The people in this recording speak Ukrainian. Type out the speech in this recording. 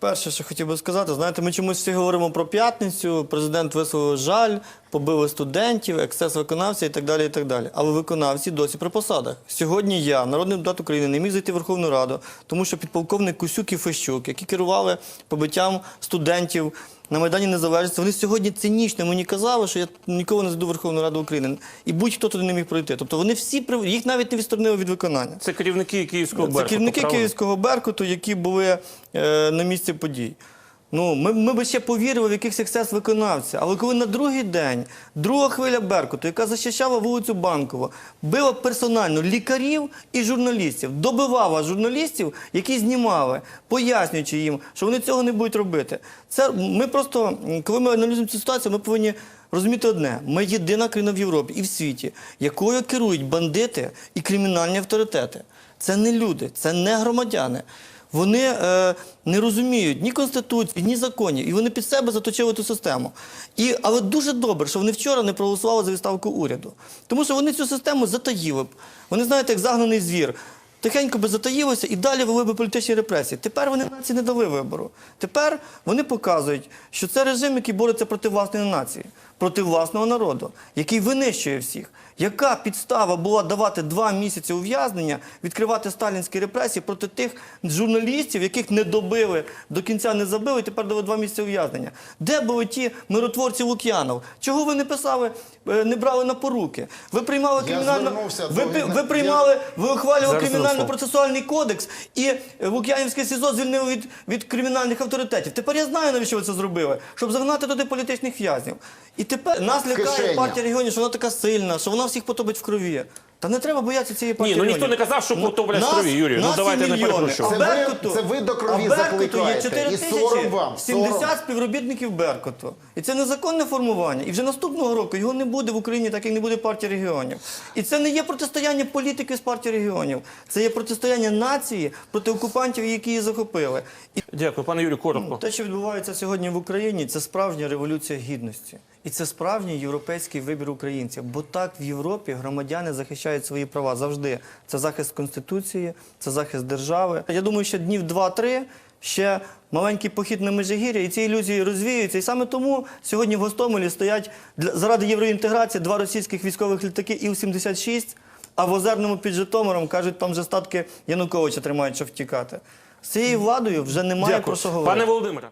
Перше, що хотів би сказати, знаєте, ми чомусь всі говоримо про п'ятницю. Президент висловив жаль, побили студентів, ексцес виконавця і так далі. і так далі. Але виконавці досі при посадах. Сьогодні я, народний депутат України, не міг зайти в Верховну Раду, тому що підполковник Кусюк і Фещук, які керували побиттям студентів на Майдані Незалежності, вони сьогодні цинічно мені казали, що я ніколи не зайду в Верховну Раду України. І будь-хто туди не міг пройти. Тобто вони всі їх навіть не відсторонили від виконання. Це керівники Київського Це керівники правильно? Київського Беркуту, які були е, на місці подій. Ну, ми, ми би ще повірили в якихось ексцес виконавця. Але коли на другий день друга хвиля Беркуту, яка захищала вулицю Банкова, била персонально лікарів і журналістів, добивала журналістів, які знімали, пояснюючи їм, що вони цього не будуть робити. Це ми просто, коли ми аналізуємо цю ситуацію, ми повинні розуміти одне: ми єдина країна в Європі і в світі, якою керують бандити і кримінальні авторитети. Це не люди, це не громадяни. Вони е, не розуміють ні конституції, ні законів, і вони під себе заточили ту систему. І, але дуже добре, що вони вчора не проголосували за відставку уряду. Тому що вони цю систему затаїли б. Вони знаєте, як загнаний звір. Тихенько би затаїлося і далі вели би політичні репресії. Тепер вони нації не дали вибору. Тепер вони показують, що це режим, який бореться проти власної нації, проти власного народу, який винищує всіх. Яка підстава була давати два місяці ув'язнення, відкривати сталінські репресії проти тих журналістів, яких не добили, до кінця не забили, і тепер дали два місяці ув'язнення? Де були ті миротворці Лук'янов? Чого ви не писали, е, не брали на поруки? Ви приймали Я звернувся Ви, ви приймали, ви ухвалювали Зараз кримінально-процесуальний кодекс, і Лук'янівське СІЗО звільнили від, від кримінальних авторитетів. Тепер я знаю, навіщо ви це зробили, щоб загнати туди політичних в'язнів. І тепер нас лякає партія регіонів, що вона така сильна, що вона всіх потопить в крові. Та не треба боятися цієї Ні, ну ніхто не казав, що потоплять в Нас- крові, Юрій. Ну давайте є не. А Це ви- це ви до крові а закликаєте. Є 4 І тисячі, сором вам, 70 сором. співробітників Беркуту. І це незаконне формування. І вже наступного року його не буде в Україні, так як не буде партії регіонів. І це не є протистояння політики з партії регіонів. Це є протистояння нації проти окупантів, які її захопили. І Дякую, пане Юрію, коротко. те, що відбувається сьогодні в Україні, це справжня революція гідності. І це справжній європейський вибір українців. Бо так в Європі громадяни захищають свої права завжди. Це захист Конституції, це захист держави. Я думаю, що днів два-три. Ще маленький похід на Межигір'я, і ці ілюзії розвіюються. І саме тому сьогодні в Гостомелі стоять для, заради євроінтеграції два російських військових літаки Іл-76, а в Озерному під Житомиром кажуть, там вже статки Януковича тримають, щоб втікати. З цією владою вже немає Дякую. про що говорити. Пане Володимире.